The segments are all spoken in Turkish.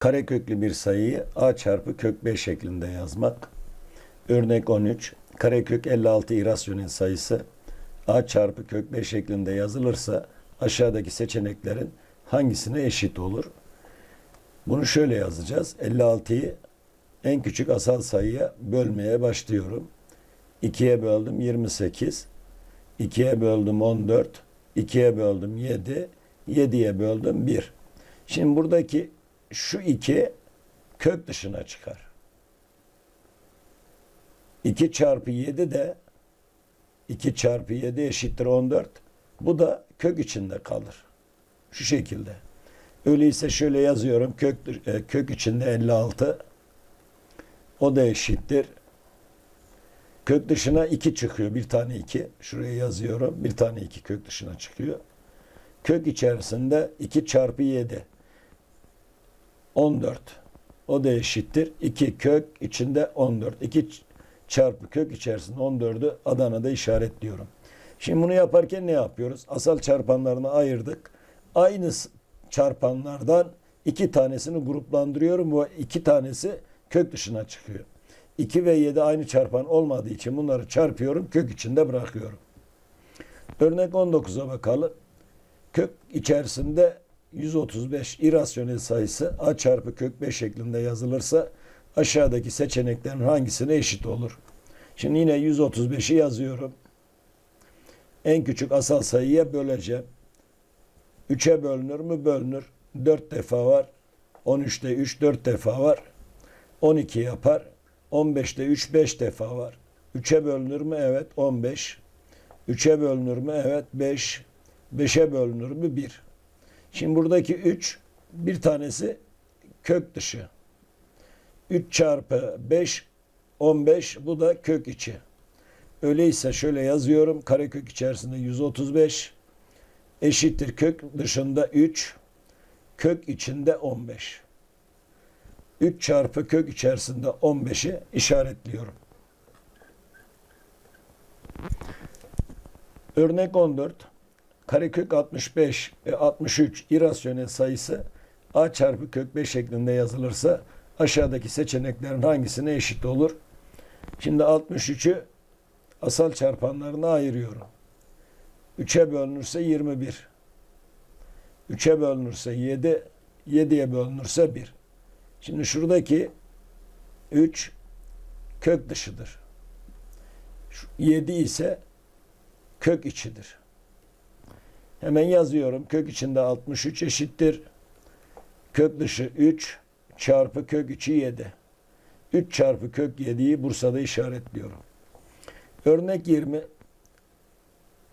Kareköklü bir sayıyı a çarpı kök 5 şeklinde yazmak. Örnek 13. Karekök 56 irasyonel sayısı a çarpı kök 5 şeklinde yazılırsa aşağıdaki seçeneklerin hangisine eşit olur? Bunu şöyle yazacağız. 56'yı en küçük asal sayıya bölmeye başlıyorum. 2'ye böldüm 28. 2'ye böldüm 14. 2'ye böldüm 7. 7'ye böldüm 1. Şimdi buradaki şu 2 kök dışına çıkar. 2 çarpı 7 de 2 çarpı 7 eşittir 14. Bu da kök içinde kalır. Şu şekilde. Öyleyse şöyle yazıyorum. Kök, e, kök içinde 56. O da eşittir. Kök dışına 2 çıkıyor. Bir tane 2. Şuraya yazıyorum. Bir tane 2 kök dışına çıkıyor. Kök içerisinde 2 çarpı 7. 14. O da eşittir. 2 kök içinde 14. 2 çarpı kök içerisinde 14'ü Adana'da işaretliyorum. Şimdi bunu yaparken ne yapıyoruz? Asal çarpanlarını ayırdık. Aynı çarpanlardan iki tanesini gruplandırıyorum. Bu iki tanesi kök dışına çıkıyor. 2 ve 7 aynı çarpan olmadığı için bunları çarpıyorum. Kök içinde bırakıyorum. Örnek 19'a bakalım. Kök içerisinde 135 irasyonel sayısı a çarpı kök 5 şeklinde yazılırsa aşağıdaki seçeneklerin hangisine eşit olur? Şimdi yine 135'i yazıyorum. En küçük asal sayıya böleceğim. 3'e bölünür mü? Bölünür. 4 defa var. 13'te 3 4 defa var. 12 yapar. 15'te 3 5 defa var. 3'e bölünür mü? Evet 15. 3'e bölünür mü? Evet 5. 5'e bölünür mü? 1. Şimdi buradaki 3 bir tanesi kök dışı. 3 çarpı 5 15 bu da kök içi. Öyleyse şöyle yazıyorum. Karekök içerisinde 135 eşittir kök dışında 3 kök içinde 15. 3 çarpı kök içerisinde 15'i işaretliyorum. Örnek 14. Karekök 65 ve 63 irasyonel sayısı a çarpı kök 5 şeklinde yazılırsa aşağıdaki seçeneklerin hangisine eşit olur? Şimdi 63'ü asal çarpanlarına ayırıyorum. 3'e bölünürse 21. 3'e bölünürse 7, 7'ye bölünürse 1. Şimdi şuradaki 3 kök dışıdır. 7 ise kök içidir. Hemen yazıyorum. Kök içinde 63 eşittir. Kök dışı 3 çarpı kök içi 7. 3 çarpı kök 7'yi Bursa'da işaretliyorum. Örnek 20.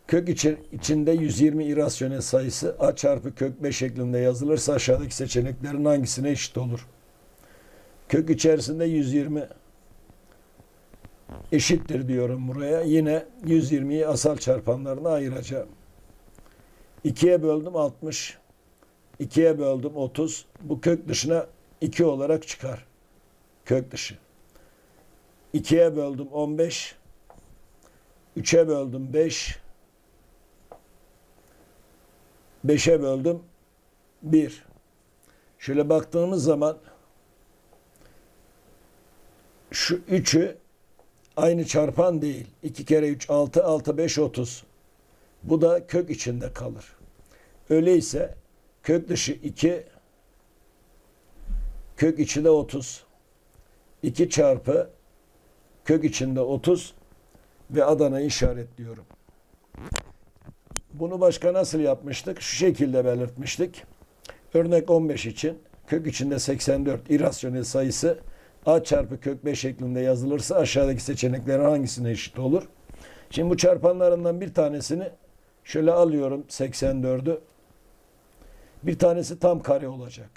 Kök için, içinde 120 irasyonel sayısı a çarpı kök 5 şeklinde yazılırsa aşağıdaki seçeneklerin hangisine eşit olur? Kök içerisinde 120 eşittir diyorum buraya. Yine 120'yi asal çarpanlarına ayıracağım. 2'ye böldüm 60. 2'ye böldüm 30. Bu kök dışına 2 olarak çıkar. Kök dışı. 2'ye böldüm 15. 3'e böldüm 5. 5'e böldüm 1. Şöyle baktığımız zaman şu 3'ü aynı çarpan değil. 2 kere 3 6 6 5 30. Bu da kök içinde kalır. Öyleyse kök dışı 2 kök içi de 30. 2 çarpı kök içinde 30 ve Adana'yı işaretliyorum. Bunu başka nasıl yapmıştık? Şu şekilde belirtmiştik. Örnek 15 için kök içinde 84 irasyonel sayısı a çarpı kök 5 şeklinde yazılırsa aşağıdaki seçeneklerin hangisine eşit olur? Şimdi bu çarpanlarından bir tanesini şöyle alıyorum 84'ü. Bir tanesi tam kare olacak.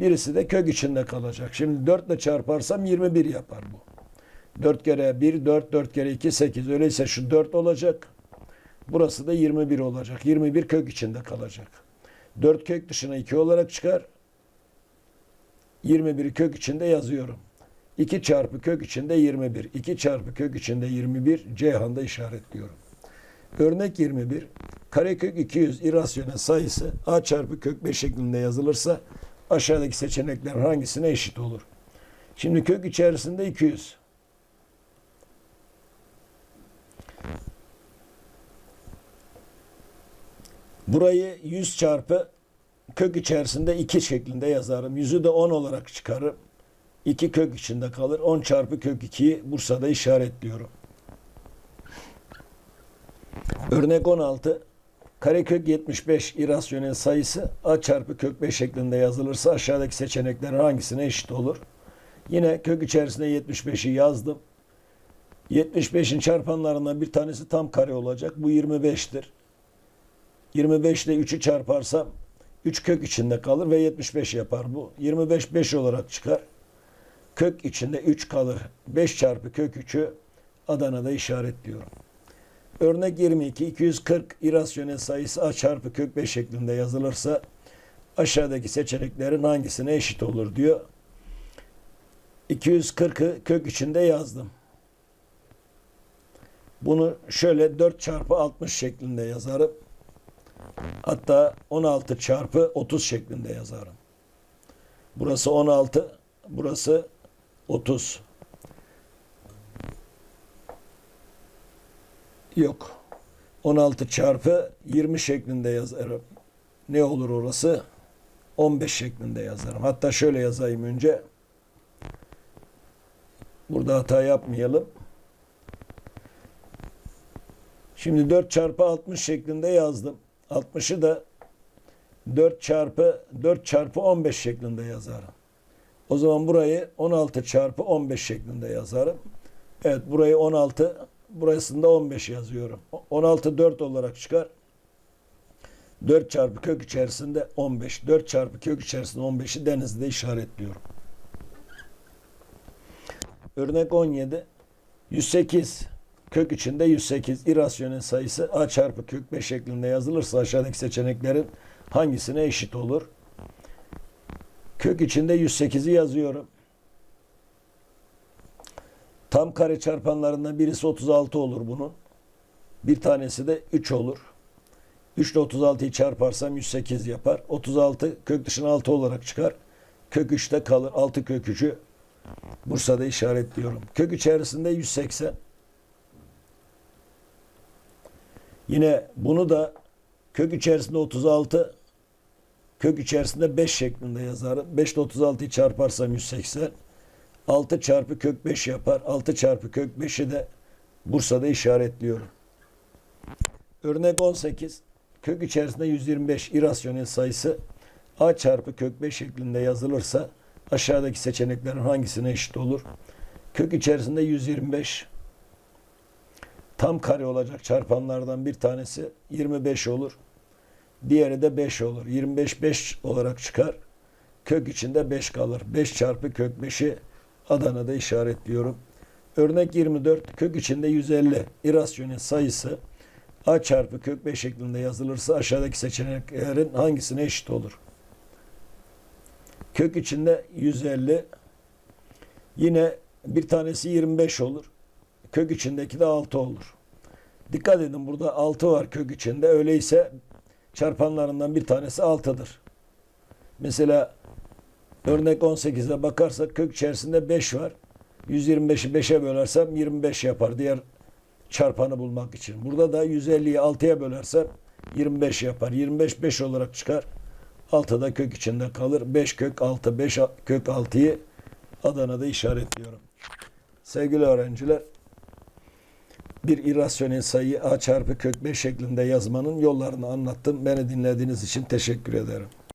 Birisi de kök içinde kalacak. Şimdi 4 ile çarparsam 21 yapar bu. 4 kere 1, 4, 4 kere 2, 8. Öyleyse şu 4 olacak. Burası da 21 olacak. 21 kök içinde kalacak. 4 kök dışına 2 olarak çıkar. 21'i kök içinde yazıyorum. 2 çarpı kök içinde 21. 2 çarpı kök içinde 21. Ceyhan'da işaretliyorum. Örnek 21. Karekök 200 irrasyonel sayısı a çarpı kök 5 şeklinde yazılırsa aşağıdaki seçenekler hangisine eşit olur? Şimdi kök içerisinde 200. Burayı 100 çarpı kök içerisinde 2 şeklinde yazarım. Yüzü de 10 olarak çıkarım. 2 kök içinde kalır. 10 çarpı kök 2'yi Bursa'da işaretliyorum. Örnek 16. Karekök 75 irrasyonel sayısı a çarpı kök 5 şeklinde yazılırsa aşağıdaki seçenekler hangisine eşit olur? Yine kök içerisinde 75'i yazdım. 75'in çarpanlarından bir tanesi tam kare olacak. Bu 25'tir. 25 ile 3'ü çarparsam 3 kök içinde kalır ve 75 yapar bu. 25 5 olarak çıkar. Kök içinde 3 kalır. 5 çarpı kök 3'ü Adana'da işaretliyorum. Örnek 22 240 irrasyonel sayısı a çarpı kök 5 şeklinde yazılırsa aşağıdaki seçeneklerin hangisine eşit olur diyor. 240'ı kök içinde yazdım. Bunu şöyle 4 çarpı 60 şeklinde yazarım. Hatta 16 çarpı 30 şeklinde yazarım. Burası 16, burası 30. Yok. 16 çarpı 20 şeklinde yazarım. Ne olur orası? 15 şeklinde yazarım. Hatta şöyle yazayım önce. Burada hata yapmayalım. Şimdi 4 çarpı 60 şeklinde yazdım. 60'ı da 4 çarpı 4 çarpı 15 şeklinde yazarım. O zaman burayı 16 çarpı 15 şeklinde yazarım. Evet burayı 16 burasında 15 yazıyorum. 16 4 olarak çıkar. 4 çarpı kök içerisinde 15. 4 çarpı kök içerisinde 15'i denizde işaretliyorum. Örnek 17. 108 kök içinde 108 irrasyonel sayısı a çarpı kök 5 şeklinde yazılırsa aşağıdaki seçeneklerin hangisine eşit olur? Kök içinde 108'i yazıyorum. Tam kare çarpanlarından birisi 36 olur bunun. Bir tanesi de 3 olur. 3 ile 36'yı çarparsam 108 yapar. 36 kök dışına 6 olarak çıkar. Kök 3'te kalır. 6 kök 3'ü Bursa'da işaretliyorum. Kök içerisinde 180. Yine bunu da kök içerisinde 36 kök içerisinde 5 şeklinde yazarım. 5 ile 36'yı çarparsam 180. 6 çarpı kök 5 yapar. 6 çarpı kök 5'i de Bursa'da işaretliyorum. Örnek 18. Kök içerisinde 125 irrasyonel sayısı a çarpı kök 5 şeklinde yazılırsa aşağıdaki seçeneklerin hangisine eşit olur? Kök içerisinde 125 tam kare olacak çarpanlardan bir tanesi 25 olur. Diğeri de 5 olur. 25 5 olarak çıkar. Kök içinde 5 kalır. 5 çarpı kök 5'i Adana'da işaretliyorum. Örnek 24 kök içinde 150 irrasyonel sayısı a çarpı kök 5 şeklinde yazılırsa aşağıdaki seçeneklerin hangisine eşit olur? Kök içinde 150 yine bir tanesi 25 olur. Kök içindeki de 6 olur. Dikkat edin burada 6 var kök içinde. Öyleyse çarpanlarından bir tanesi 6'dır. Mesela örnek 18'e bakarsak kök içerisinde 5 var. 125'i 5'e bölersem 25 yapar diğer çarpanı bulmak için. Burada da 150'yi 6'ya bölersem 25 yapar. 25 5 olarak çıkar. 6 da kök içinde kalır. 5 kök 6 5 kök 6'yı Adana'da işaretliyorum. Sevgili öğrenciler bir irrasyonel sayıyı a çarpı kök 5 şeklinde yazmanın yollarını anlattım. Beni dinlediğiniz için teşekkür ederim.